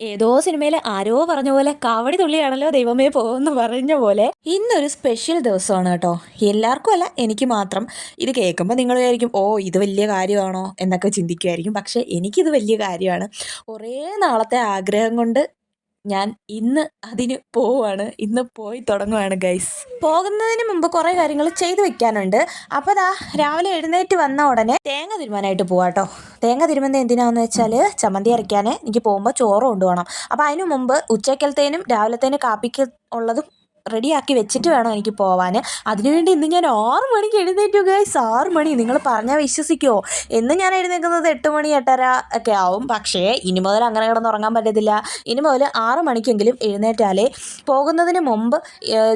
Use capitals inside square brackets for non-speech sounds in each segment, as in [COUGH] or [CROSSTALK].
ഏതോ സിനിമയിലെ ആരോ പറഞ്ഞ പോലെ കാവടി തുള്ളിയാണല്ലോ ദൈവമേ പോകുമെന്ന് പറഞ്ഞ പോലെ. ഇന്നൊരു സ്പെഷ്യൽ ദിവസമാണ് കേട്ടോ. എല്ലാവർക്കും അല്ല എനിക്ക് മാത്രം. ഇത് കേൾക്കുമ്പോൾ നിങ്ങൾ വിചാരിക്കും ഓ ഇത് വലിയ കാര്യമാണോ? എന്നൊക്കെ ചിന്തിക്കുമായിരിക്കും പക്ഷേ എനിക്കിത് വലിയ കാര്യമാണ്. കുറേ നാളത്തെ ആഗ്രഹം കൊണ്ട് ഞാൻ ഇന്ന് അതിന് പോവാണ്. ഇന്ന് പോയി തുടങ്ങുവാണ് ഗൈസ് പോകുന്നതിന് മുമ്പ് കുറേ കാര്യങ്ങൾ ചെയ്തു വെക്കാനുണ്ട്. അപ്പോൾ ദാ രാവിലെ എഴുന്നേറ്റ് വന്ന ഉടനെ തേങ്ങ തിരുമാനായിട്ട് പോവാട്ടോ. തേങ്ങ തിരുമുന്നത് എന്തിനാന്ന് വെച്ചാൽ ചമ്മന്തി അരയ്ക്കാൻ എനിക്ക് പോകുമ്പോൾ ചോറ് കൊണ്ടുപോകണം. അപ്പോൾ അതിനു മുമ്പ് ഉച്ചക്കലത്തേനും രാവിലത്തേനും കാപ്പിക്ക് ഉള്ളതും റെഡിയാക്കി വെച്ചിട്ട് വേണം എനിക്ക് പോവാൻ. അതിനുവേണ്ടി ഇന്ന് ഞാൻ ആറ് മണിക്ക് എഴുന്നേറ്റു ഗൈസ് ആറ് മണി. നിങ്ങൾ പറഞ്ഞാൽ വിശ്വസിക്കുമോ എന്ന് ഞാൻ എഴുന്നേൽക്കുന്നത് എട്ട് മണി എട്ടര ഒക്കെ ആവും. പക്ഷേ ഇനി മുതൽ അങ്ങനെ കിടന്ന് ഉറങ്ങാൻ പറ്റത്തില്ല. ഇനി മുതൽ ആറ് മണിക്കെങ്കിലും എഴുന്നേറ്റാലേ പോകുന്നതിന് മുമ്പ്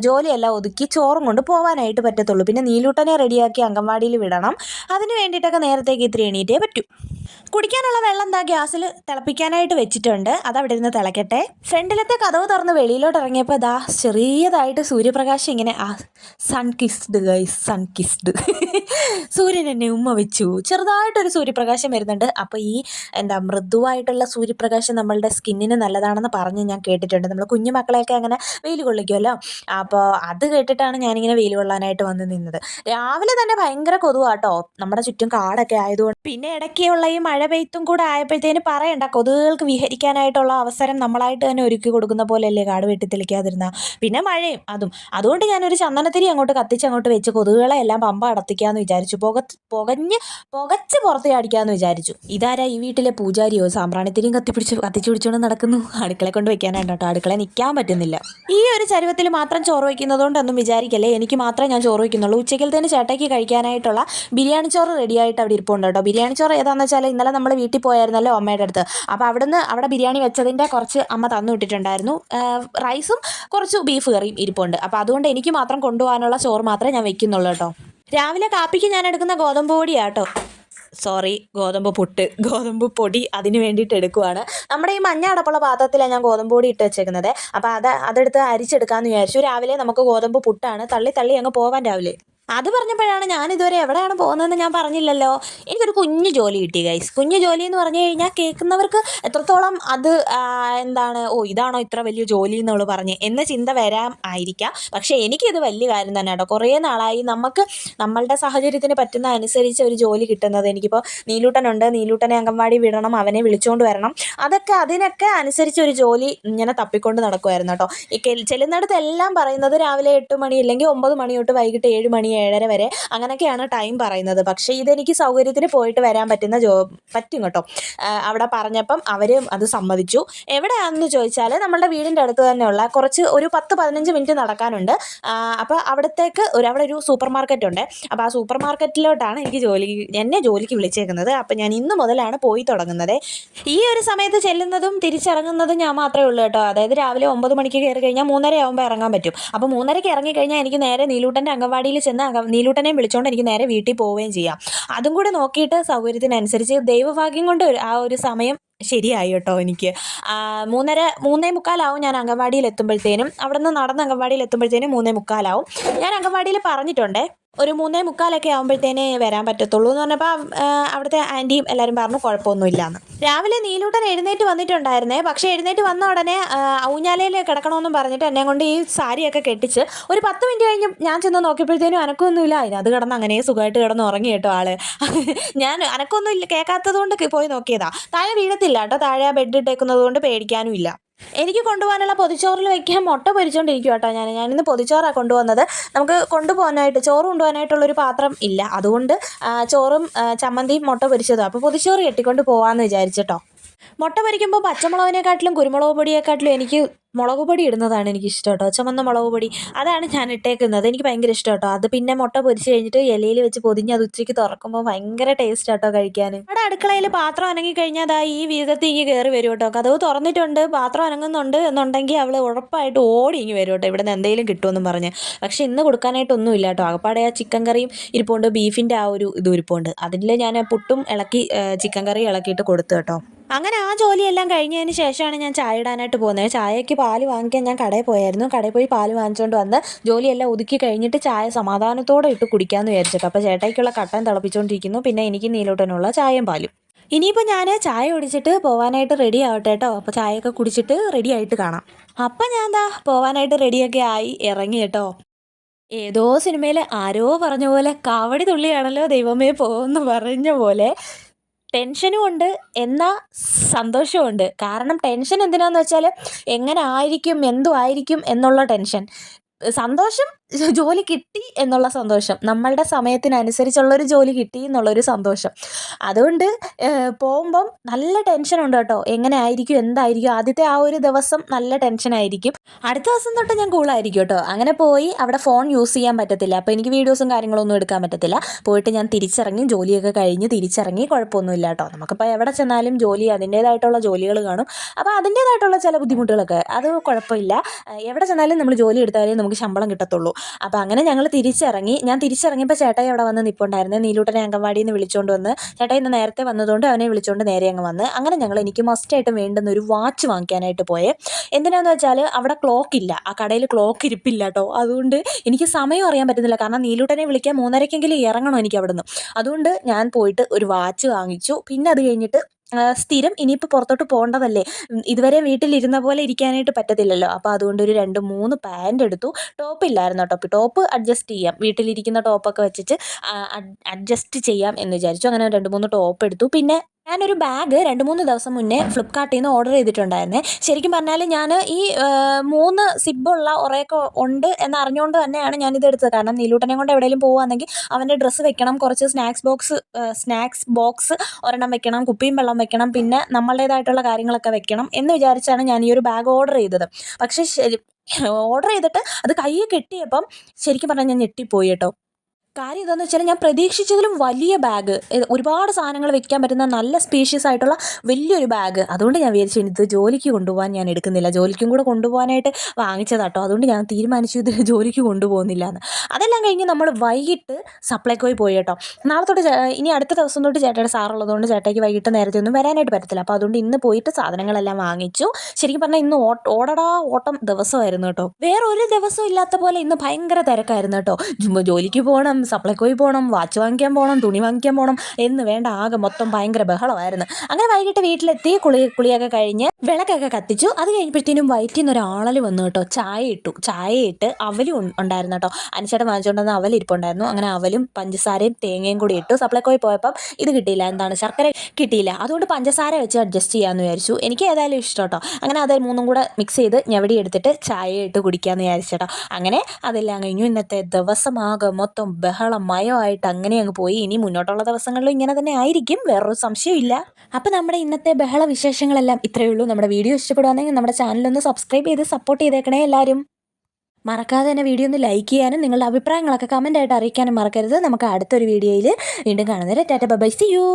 ജോലിയെല്ലാം ഒതുക്കി ചോറും കൊണ്ട് പോകാനായിട്ട് പറ്റത്തുള്ളൂ. പിന്നെ നീലൂട്ടനെ റെഡിയാക്കി അംഗൻവാടിയിൽ വിടണം. അതിന് വേണ്ടിയിട്ടൊക്കെ നേരത്തേക്ക് ഇത്തിരി എണീറ്റേ പറ്റൂ. കുടിക്കാനുള്ള വെള്ളം എന്താ ഗ്യാസിൽ തിളപ്പിക്കാനായിട്ട് വെച്ചിട്ടുണ്ട്. അതവിടെ ഇരുന്ന് തിളക്കട്ടെ. ഫ്രണ്ടിലത്തെ കഥവ് തുറന്ന് വെളിയിലോട്ട് ഇറങ്ങിയപ്പോൾ ഇതാ ചെറിയതായിട്ട് സൂര്യപ്രകാശം ഇങ്ങനെ ആ sun kissed guys sun kissed സൂര്യൻ എന്നെ ഉമ്മ വെച്ചു. ചെറുതായിട്ടൊരു സൂര്യപ്രകാശം വരുന്നുണ്ട്. അപ്പോൾ ഈ എന്താ മൃദുവായിട്ടുള്ള സൂര്യപ്രകാശം നമ്മളുടെ സ്കിന്നിന് നല്ലതാണെന്ന് പറഞ്ഞ് ഞാൻ കേട്ടിട്ടുണ്ട്. നമ്മൾ കുഞ്ഞു മക്കളെയൊക്കെ അങ്ങനെ വെയിൽ കൊള്ളിക്കുമല്ലോ അപ്പോൾ അത് കേട്ടിട്ടാണ് ഞാനിങ്ങനെ വെയിൽ കൊള്ളാനായിട്ട് വന്ന് നിന്നത്. രാവിലെ തന്നെ ഭയങ്കര കൊതുവാട്ടോ. നമ്മുടെ ചുറ്റും കാടൊക്കെ ആയതുകൊണ്ട്. പിന്നെ ഇടയ്ക്കുള്ള ഈ മഴ പെയ്ത്തും കൂടെ ആയപ്പോഴത്തേന് പറയണ്ട കൊതുകുകൾക്ക് വിഹരിക്കാനായിട്ടുള്ള അവസരം നമ്മളായിട്ട് തന്നെ ഒരുക്കി കൊടുക്കുന്ന പോലെയല്ലേ കാട് വെട്ടി തെളിക്കാതിരുന്ന? പിന്നെ മഴയും അതും. അതുകൊണ്ട് ഞാനൊരു ചന്ദനത്തിരി അങ്ങോട്ട് കത്തിച്ച് അങ്ങോട്ട് വെച്ച് കൊതുകുകളെ എല്ലാം പമ്പ അടത്തിക്കാന്ന് വിചാരിച്ചു. പുക പുകഞ്ഞ് പുകച്ച് പുറത്ത് ചാടിക്കാന്ന് വിചാരിച്ചു. ഇതാരാ ഈ വീട്ടിലെ പൂജാരിയോ സാമ്പ്രാണിത്തിരിയും കത്തിപ്പിടിച്ച് കത്തിച്ചു പിടിച്ചുകൊണ്ട് നടക്കുന്നു. അടുക്കളെ കൊണ്ട് വെക്കാനായിട്ട് കേട്ടോ. അടുക്കള നിൽക്കാൻ പറ്റുന്നില്ല. ഈ ഒരു ചരുവത്തിൽ മാത്രം ചോറ് വയ്ക്കുന്നതുകൊണ്ടൊന്നും വിചാരിക്കല്ലേ? എനിക്ക് മാത്രമേ ഞാൻ ചോറ് വയ്ക്കുന്നുള്ളൂ. ഉച്ചക്കലത്തേന് ചേട്ടയ്ക്ക് കഴിക്കാനായിട്ടുള്ള ബിരിയാണി ചോറ് റെഡിയായിട്ട് അവിടെ ഇരിപ്പുണ്ട് കേട്ടോ. ബിരിയാണി ചോറ് ഏതാണെന്ന് വെച്ചാൽ ഇന്നലെ നമ്മൾ വീട്ടിൽ പോയായിരുന്നല്ലോ അമ്മയുടെ അടുത്ത്. അപ്പോൾ അവിടുന്ന് അവിടെ ബിരിയാണി വെച്ചതിന്റെ കുറച്ച് അമ്മ തന്നു വിട്ടിട്ടുണ്ടായിരുന്നു. റൈസും കുറച്ച് ബീഫ് കറിയും ഇരിപ്പുണ്ട്. അപ്പോൾ അതുകൊണ്ട് എനിക്ക് മാത്രം കൊണ്ടുപോകാനുള്ള ചോറ് മാത്രമേ ഞാൻ വെക്കുന്നുള്ളൂ കേട്ടോ. രാവിലെ കാപ്പിക്ക് ഞാൻ എടുക്കുന്ന ഗോതമ്പ് പൊടിയാട്ടോ. സോറി ഗോതമ്പ് പുട്ട് ഗോതമ്പ് പൊടി അതിന് വേണ്ടിയിട്ട് എടുക്കുവാണ്. നമ്മുടെ ഈ മഞ്ഞ അടപ്പുള്ള പാത്രത്തിലാണ് ഞാൻ ഗോതമ്പ് പൊടി ഇട്ട് വെച്ചേക്കുന്നത്. അപ്പോൾ അത് അതെടുത്ത് അരിച്ചെടുക്കാമെന്ന് വിചാരിച്ചു. രാവിലെ നമുക്ക് ഗോതമ്പ് പുട്ടാണ്. തള്ളി തള്ളി അങ്ങ് പോവാൻ രാവിലെ. അത് പറഞ്ഞപ്പോഴാണ് ഞാൻ ഇതുവരെ എവിടെയാണ് പോകുന്നതെന്ന് ഞാൻ പറഞ്ഞില്ലല്ലോ. എനിക്കൊരു കുഞ്ഞു ജോലി കിട്ടി ഗൈസ് കുഞ്ഞു ജോലി എന്ന് പറഞ്ഞു കഴിഞ്ഞാൽ കേൾക്കുന്നവർക്ക് എത്രത്തോളം അത് എന്താണ് ഓ ഇതാണോ ഇത്ര വലിയ ജോലി എന്നുള്ളത് പറഞ്ഞ് എന്ന ചിന്ത വരാം ആയിരിക്കാം. പക്ഷേ എനിക്കിത് വലിയ കാര്യം തന്നെ കേട്ടോ. കുറേ നാളായി നമുക്ക് നമ്മളുടെ സാഹചര്യത്തിന് പറ്റുന്ന അനുസരിച്ച് ഒരു ജോലി കിട്ടുന്നത് എനിക്കിപ്പോൾ നീലൂട്ടനുണ്ട് നീലൂട്ടനെ അംഗൻവാടി വിടണം അവനെ വിളിച്ചുകൊണ്ട് വരണം. അതൊക്കെ അതിനൊക്കെ അനുസരിച്ച് ഒരു ജോലി ഇങ്ങനെ തപ്പിക്കൊണ്ട് നടക്കുമായിരുന്നു കേട്ടോ. ഈ ചെല്ലുന്നിടത്ത് എല്ലാം പറയുന്നത് രാവിലെ എട്ട് മണി അല്ലെങ്കിൽ ഒമ്പത് മണി തൊട്ട് വൈകിട്ട് ഏഴ് മണി ഏഴര വരെ അങ്ങനെയൊക്കെയാണ് ടൈം പറയുന്നത്. പക്ഷേ ഇതെനിക്ക് സൗകര്യത്തിന് പോയിട്ട് വരാൻ പറ്റുന്ന ജോ പറ്റും കേട്ടോ. അവിടെ പറഞ്ഞപ്പം അവർ അത് സമ്മതിച്ചു. എവിടെയാണെന്ന് ചോദിച്ചാൽ നമ്മളുടെ വീടിന്റെ അടുത്ത് തന്നെയുള്ള കുറച്ച് ഒരു പത്ത് പതിനഞ്ച് മിനിറ്റ് നടക്കാനുണ്ട്. അപ്പോൾ അവിടത്തേക്ക് ഒരു അവിടെ ഒരു സൂപ്പർ മാർക്കറ്റ് ഉണ്ട്. അപ്പോൾ ആ സൂപ്പർ മാർക്കറ്റിലോട്ടാണ് എനിക്ക് ജോലി എന്നെ ജോലിക്ക് വിളിച്ചേക്കുന്നത്. അപ്പോൾ ഞാൻ ഇന്ന് മുതലാണ് പോയി തുടങ്ങുന്നത്. ഈ ഒരു സമയത്ത് ചെല്ലുന്നതും തിരിച്ചിറങ്ങുന്നതും ഞാൻ മാത്രമേ ഉള്ളൂ കേട്ടോ. അതായത് രാവിലെ ഒമ്പത് മണിക്ക് കയറി കഴിഞ്ഞാൽ മൂന്നര ആകുമ്പോൾ ഇറങ്ങാൻ പറ്റും. അപ്പോൾ മൂന്നരയ്ക്ക് ഇറങ്ങിക്കഴിഞ്ഞാൽ എനിക്ക് നേരെ നീലൂട്ടന്റെ അംഗൻവാടിയിൽ ചെന്ന് അംഗ- നീലൂട്ടനെയും വിളിച്ചുകൊണ്ട് എനിക്ക് നേരെ വീട്ടിൽ പോവുകയും ചെയ്യാം. അതും കൂടെ നോക്കിയിട്ട് സൗകര്യത്തിനനുസരിച്ച് ദൈവഭാഗ്യം കൊണ്ട് ആ ഒരു സമയം ശരിയായി കേട്ടോ എനിക്ക്. മൂന്നര മൂന്നേ മുക്കാലാവും ഞാൻ അംഗൻവാടിയിൽ എത്തുമ്പോഴത്തേനും. അവിടെ നിന്ന് നടന്ന് അംഗൻവാടിയിൽ എത്തുമ്പോഴത്തേനും മൂന്നേ മുക്കാലാവും. ഞാൻ അംഗൻവാടിയിൽ പറഞ്ഞിട്ടുണ്ടേ ഒരു മൂന്നേ മുക്കാലൊക്കെ ആകുമ്പോഴത്തേനേ വരാൻ പറ്റത്തുള്ളൂ എന്ന് പറഞ്ഞപ്പോൾ അവിടുത്തെ ആന്റിയും എല്ലാവരും പറഞ്ഞു കുഴപ്പമൊന്നുമില്ല എന്ന് രാവിലെ നീലൂട്ടൻ എഴുന്നേറ്റ് വന്നിട്ടുണ്ടായിരുന്നേ പക്ഷേ എഴുന്നേറ്റ് വന്ന ഉടനെ ഊഞ്ഞാലയിൽ കിടക്കണമെന്നും പറഞ്ഞിട്ട് എന്നെ കൊണ്ട് ഈ സാരിയൊക്കെ കെട്ടിച്ച് ഒരു പത്ത് മിനിറ്റ് കഴിഞ്ഞ് ഞാൻ ചെന്ന് നോക്കിയപ്പോഴത്തേനും അനക്കൊന്നുമില്ല. അതിനകത്ത് കിടന്ന് അങ്ങനെ സുഖമായിട്ട് കിടന്ന് ഉറങ്ങി കേട്ടോ ആൾ. ഞാൻ അനക്കൊന്നും ഇല്ല കേൾക്കാത്തത് കൊണ്ട് പോയി നോക്കിയതാ. താഴെ വീഴത്തില്ല കേട്ടോ താഴെ ആ ബെഡ് ഇട്ടേക്കുന്നത് കൊണ്ട് പേടിക്കാനും ഇല്ല. എനിക്ക് കൊണ്ടുപോകാനുള്ള പൊതിച്ചോറിൽ വെക്കാൻ മുട്ട പൊരിച്ചുകൊണ്ടിരിക്കും കേട്ടോ ഞാൻ ഞാനിന്ന് പൊതിച്ചോറാണ് കൊണ്ടുവന്നത്. നമുക്ക് കൊണ്ടുപോകാനായിട്ട് ചോറ് കൊണ്ടുപോകാനായിട്ടുള്ളൊരു പാത്രം ഇല്ല. അതുകൊണ്ട് ചോറും ചമ്മന്തിയും മുട്ട പൊരിച്ചതും. അപ്പോൾ പൊതിച്ചോറ് കെട്ടിക്കൊണ്ട് പോകാമെന്ന് വിചാരിച്ചിട്ടോ. മുട്ട പൊരിക്കുമ്പോൾ പച്ചമുളകിനെക്കാട്ടിലും കുരുമുളക് പൊടിയെക്കാട്ടിലും എനിക്ക് മുളക് പൊടി ഇടുന്നതാണ് എനിക്ക് ഇഷ്ടം കേട്ടോ ചുമന്ന മുളക് പൊടി അതാണ് ഞാൻ ഇട്ടേക്കുന്നത് എനിക്ക് ഭയങ്കര ഇഷ്ടം കേട്ടോ അത് പിന്നെ മുട്ട പൊരിച്ച് കഴിഞ്ഞിട്ട് ഇലയിൽ വെച്ച് പൊതിഞ്ഞ് അത് ഉച്ചയ്ക്ക് തുറക്കുമ്പോൾ ഭയങ്കര ടേസ്റ്റ് കേട്ടോ കഴിക്കാൻ അവിടെ അടുക്കളയിൽ പാത്രം അനങ്ങി കഴിഞ്ഞാൽ അതാ ഈ വീതത്തിൽ ഇങ്ങ് കയറി വരും കേട്ടോ കഥവ് തുറന്നിട്ടുണ്ട്. പാത്രം അനങ്ങുന്നുണ്ട് എന്നുണ്ടെങ്കിൽ അവൾ ഉറപ്പായിട്ട് ഓടി ഇങ്ങ് വരും കേട്ടോ ഇവിടെ നിന്ന് എന്തെങ്കിലും കിട്ടുമെന്ന് പറഞ്ഞ്. പക്ഷേ ഇന്ന് കൊടുക്കാനായിട്ടൊന്നും ഇല്ല കേട്ടോ അകപ്പാടെ ആ ചിക്കൻ കറിയും ഇരിപ്പുണ്ട്. ബീഫിന്റെ ആ ഒരു ഇതും ഇരിപ്പുണ്ട്. അതിൽ ഞാൻ പുട്ടും ഇളക്കി ചിക്കൻ കറി ഇളക്കിയിട്ട് കൊടുത്തു കേട്ടോ. അങ്ങനെ ആ ജോലിയെല്ലാം കഴിഞ്ഞതിന് ശേഷമാണ് ഞാൻ ചായ ഇടാനായിട്ട് പോകുന്നത്. ചായക്ക് പാൽ വാങ്ങിക്കാൻ ഞാൻ കടയിൽ പോയായിരുന്നു. കടയിൽ പോയി പാൽ വാങ്ങിച്ചുകൊണ്ട് വന്ന് ജോലിയെല്ലാം ഒതുക്കി കഴിഞ്ഞിട്ട് ചായ സമാധാനത്തോടെ ഇട്ട് കുടിക്കാമെന്ന് വിചാരിച്ചിട്ട്. അപ്പോൾ ചേട്ടായിക്കുള്ള കട്ടൻ തിളപ്പിച്ചുകൊണ്ടിരിക്കുന്നു പിന്നെ എനിക്ക് നീലോട്ടനുള്ള ചായയും പാലും. ഇനിയിപ്പോൾ ഞാൻ ചായ കുടിച്ചിട്ട് പോകാനായിട്ട് റെഡി ആവട്ടെ കേട്ടോ അപ്പോൾ ചായയൊക്കെ കുടിച്ചിട്ട് റെഡി ആയിട്ട് കാണാം. അപ്പം ഞാൻ എന്താ പോകാനായിട്ട് റെഡിയൊക്കെ ആയി ഇറങ്ങി കേട്ടോ ഏതോ സിനിമയിൽ ആരോ പറഞ്ഞ പോലെ കാവടി തുള്ളിയാണല്ലോ ദൈവമേ പോകുമെന്ന് പറഞ്ഞ പോലെ ടെൻഷനും ഉണ്ട് എന്നാൽ സന്തോഷമുണ്ട് കാരണം ടെൻഷൻ എന്തിനാന്ന് വെച്ചാൽ എങ്ങനെ ആയിരിക്കും എന്തു ആയിരിക്കും എന്നുള്ള ടെൻഷൻ. സന്തോഷം [LAUGHS] ജോലി കിട്ടി എന്നുള്ള സന്തോഷം. നമ്മളുടെ സമയത്തിനനുസരിച്ചുള്ളൊരു ജോലി കിട്ടി എന്നുള്ളൊരു സന്തോഷം. അതുകൊണ്ട് പോകുമ്പം നല്ല ടെൻഷനുണ്ട് കേട്ടോ. എങ്ങനെ ആയിരിക്കും എന്തായിരിക്കും ആദ്യത്തെ ആ ഒരു ദിവസം നല്ല ടെൻഷനായിരിക്കും അടുത്ത ദിവസം തൊട്ട് ഞാൻ കൂളായിരിക്കും കേട്ടോ. അങ്ങനെ പോയി അവിടെ ഫോൺ യൂസ് ചെയ്യാൻ പറ്റത്തില്ല. അപ്പോൾ എനിക്ക് വീഡിയോസും കാര്യങ്ങളൊന്നും എടുക്കാൻ പറ്റത്തില്ല. പോയിട്ട് ഞാൻ തിരിച്ചിറങ്ങി ജോലിയൊക്കെ കഴിഞ്ഞ് തിരിച്ചിറങ്ങി കുഴപ്പമൊന്നുമില്ല കേട്ടോ. നമുക്കിപ്പോൾ എവിടെ ചെന്നാലും ജോലി അതിന്റേതായിട്ടുള്ള ജോലികൾ കാണും. അപ്പോൾ അതിന്റേതായിട്ടുള്ള ചില ബുദ്ധിമുട്ടുകളൊക്കെ അത് കുഴപ്പമില്ല. എവിടെ ചെന്നാലും നമ്മൾ ജോലി എടുത്താലേ നമുക്ക് ശമ്പളം കിട്ടത്തുള്ളൂ. അപ്പോൾ അങ്ങനെ ഞങ്ങൾ തിരിച്ചിറങ്ങി. ഞാൻ തിരിച്ചിറങ്ങിയപ്പോൾ ചേട്ടായി അവിടെ വന്ന് നിൽപ്പുണ്ടായിരുന്നു നീലൂട്ടനെ അംഗൻവാടിയിൽ നിന്ന് വിളിച്ചുകൊണ്ട് വന്ന് ചേട്ടായി ഇന്ന് നേരത്തെ വന്നതുകൊണ്ട് അവനെ വിളിച്ചുകൊണ്ട് നേരെ അങ്ങ് വന്ന്. അങ്ങനെ ഞങ്ങൾ എനിക്ക് മസ്റ്റായിട്ടും വേണ്ടുന്ന ഒരു വാച്ച് വാങ്ങിക്കാനായിട്ട് പോയേ. എന്തിനാന്ന് വെച്ചാൽ അവിടെ ക്ലോക്ക് ഇല്ല. ആ കടയിൽ ക്ലോക്ക് ഇരിപ്പില്ല കേട്ടോ അതുകൊണ്ട് എനിക്ക് സമയം അറിയാൻ പറ്റുന്നില്ല. കാരണം നീലൂട്ടനെ വിളിക്കാൻ മൂന്നരക്കെങ്കിലും ഇറങ്ങണം എനിക്ക് അവിടുന്ന്. അതുകൊണ്ട് ഞാൻ പോയിട്ട് ഒരു വാച്ച് വാങ്ങിച്ചു. പിന്നെ അത് കഴിഞ്ഞിട്ട് സ്ഥിരം ഇനിയിപ്പോൾ പുറത്തോട്ട് പോകേണ്ടതല്ലേ? ഇതുവരെ വീട്ടിലിരുന്ന പോലെ ഇരിക്കാനായിട്ട് പറ്റത്തില്ലല്ലോ. അപ്പോൾ അതുകൊണ്ട് ഒരു രണ്ട് മൂന്ന് പാന്റ് എടുത്തു. ടോപ്പ് ഇല്ലായിരുന്നു കേട്ടോ. ടോപ്പ് അഡ്ജസ്റ്റ് ചെയ്യാം. വീട്ടിലിരിക്കുന്ന ടോപ്പൊക്കെ വെച്ചിട്ട് അഡ്ജസ്റ്റ് ചെയ്യാം എന്ന് വിചാരിച്ചു. അങ്ങനെ രണ്ട് മൂന്ന് ടോപ്പ് എടുത്തു. പിന്നെ ഞാനൊരു ബാഗ് രണ്ട് മൂന്ന് ദിവസം മുന്നേ ഫ്ലിപ്കാർട്ടിൽ നിന്ന് ഓർഡർ ചെയ്തിട്ടുണ്ടായിരുന്നേ. ശരിക്കും പറഞ്ഞാൽ ഞാൻ ഈ മൂന്ന് സിബുള്ള ഉറയൊക്കെ ഉണ്ട് എന്നറിഞ്ഞുകൊണ്ട് തന്നെയാണ് ഞാൻ ഇത് എടുത്തത് കാരണം നീലൂട്ടനെ കൊണ്ട് എവിടെയെങ്കിലും പോകുകയാണെങ്കിൽ അവന്റെ ഡ്രസ്സ് വെക്കണം കുറച്ച് സ്നാക്സ് ബോക്സ് സ്നാക്സ് ബോക്സ് ഒരെണ്ണം വെക്കണം കുപ്പിയും വെള്ളം വെക്കണം പിന്നെ നമ്മളുടേതായിട്ടുള്ള കാര്യങ്ങളൊക്കെ വെക്കണം എന്ന് വിചാരിച്ചാണ് ഞാൻ ഈ ഒരു ബാഗ് ഓർഡർ ചെയ്തത്. പക്ഷേ ഓർഡർ ചെയ്തിട്ട് അത് കയ്യിൽ കിട്ടിയപ്പം ശരിക്കും പറഞ്ഞാൽ ഞാൻ ഞെട്ടിപ്പോയി കേട്ടോ. കാര്യം എന്താണെന്ന് വെച്ചാൽ ഞാൻ പ്രതീക്ഷിച്ചതിലും വലിയ ബാഗ് ഒരുപാട് സാധനങ്ങൾ വെക്കാൻ പറ്റുന്ന നല്ല സ്പീഷ്യസ് ആയിട്ടുള്ള വലിയൊരു ബാഗ് അതുകൊണ്ട് ഞാൻ വിചാരിച്ചു ഇത് ജോലിക്ക് കൊണ്ടുപോകാൻ ഞാൻ എടുക്കുന്നില്ല. ജോലിക്കും കൂടെ കൊണ്ടുപോകാനായിട്ട് വാങ്ങിച്ചതാട്ടോ. അതുകൊണ്ട് ഞാൻ തീരുമാനിച്ചു ഇത് ജോലിക്ക് കൊണ്ടുപോകുന്നില്ല എന്ന് അതെല്ലാം കഴിഞ്ഞ് നമ്മൾ വൈകിട്ട് സപ്ലൈക്കോയി പോയി കേട്ടോ. നാളെ തൊട്ട് ഇനി അടുത്ത ദിവസം തൊട്ട് ചേട്ടയുടെ സാറുള്ളതുകൊണ്ട് ചേട്ടയ്ക്ക് വൈകിട്ട് നേരത്തെ ഒന്നും വരാനായിട്ട് പറ്റത്തില്ല. അപ്പോൾ അതുകൊണ്ട് ഇന്ന് പോയിട്ട് സാധനങ്ങളെല്ലാം വാങ്ങിച്ചു. ശരിക്കും പറഞ്ഞാൽ ഇന്ന് ഓടടാ ഓട്ടം ദിവസമായിരുന്നു കേട്ടോ. വേറെ ഒരു ദിവസം ഇല്ലാത്ത പോലെ ഇന്ന് ഭയങ്കര തിരക്കായിരുന്നു കേട്ടോ. ജോലിക്ക് പോകണം സപ്ലൈക്കോയിൽ പോകണം വാച്ച് വാങ്ങിക്കാൻ പോകണം തുണി വാങ്ങിക്കാൻ പോകണം എന്ന് വേണ്ട ആകെ മൊത്തം ഭയങ്കര ബഹളമായിരുന്നു. അങ്ങനെ വൈകിട്ട് വീട്ടിലെത്തി കുളി കുളിയൊക്കെ കഴിഞ്ഞ് വിളക്കൊക്കെ കത്തിച്ചു. അത് കഴിഞ്ഞപ്പോഴത്തേനും വയറ്റിൽ നിന്ന് ഒരാളൽ വന്നു കേട്ടോ. ചായ ഇട്ടു. ചായ ഇട്ട് അവലും ഉണ്ടായിരുന്നു കേട്ടോ. അനുശേട്ടം വാങ്ങിച്ചുകൊണ്ടുവന്ന അവൽ ഇരിപ്പുണ്ടായിരുന്നു. അങ്ങനെ അവലും പഞ്ചസാരയും തേങ്ങയും കൂടി ഇട്ടു. സപ്ലൈക്കോയിൽ പോയപ്പം ഇത് കിട്ടിയില്ല. എന്താണ്? ശർക്കര കിട്ടിയില്ല. അതുകൊണ്ട് പഞ്ചസാര വെച്ച് അഡ്ജസ്റ്റ് ചെയ്യാമെന്ന് വിചാരിച്ചു. എനിക്ക് ഏതായാലും ഇഷ്ടം കേട്ടോ. അങ്ങനെ അത് മൂന്നും കൂടെ മിക്സ് ചെയ്ത് ഞവടി എടുത്തിട്ട് ചായ ഇട്ട് കുടിക്കാമെന്ന് വിചാരിച്ചു കേട്ടോ. അങ്ങനെ അതെല്ലാം കഴിഞ്ഞു. ഇന്നത്തെ ദിവസമാകെ മൊത്തം ബഹളം മയമായിട്ട് അങ്ങനെ അങ്ങ് പോയി. ഇനി മുന്നോട്ടുള്ള ദിവസങ്ങളിലും ഇങ്ങനെ തന്നെ ആയിരിക്കും. വേറൊരു സംശയമില്ല അപ്പോൾ നമ്മുടെ ഇന്നത്തെ ബഹള വിശേഷങ്ങളെല്ലാം ഇത്രയേ ഉള്ളൂ. നമ്മുടെ വീഡിയോ ഇഷ്ടപ്പെടുകയാണെങ്കിൽ നമ്മുടെ ചാനലൊന്ന് സബ്സ്ക്രൈബ് ചെയ്ത് സപ്പോർട്ട് ചെയ്തേക്കണേ എല്ലാവരും. മറക്കാതെ തന്നെ വീഡിയോ ഒന്ന് ലൈക്ക് ചെയ്യാനും നിങ്ങളുടെ അഭിപ്രായങ്ങളൊക്കെ കമന്റ് ആയിട്ട് അറിയിക്കാനും മറക്കരുത്. നമുക്ക് അടുത്തൊരു വീഡിയോയിൽ വീണ്ടും കാണുന്നവരെ ടാറ്റ ബൈ സി യു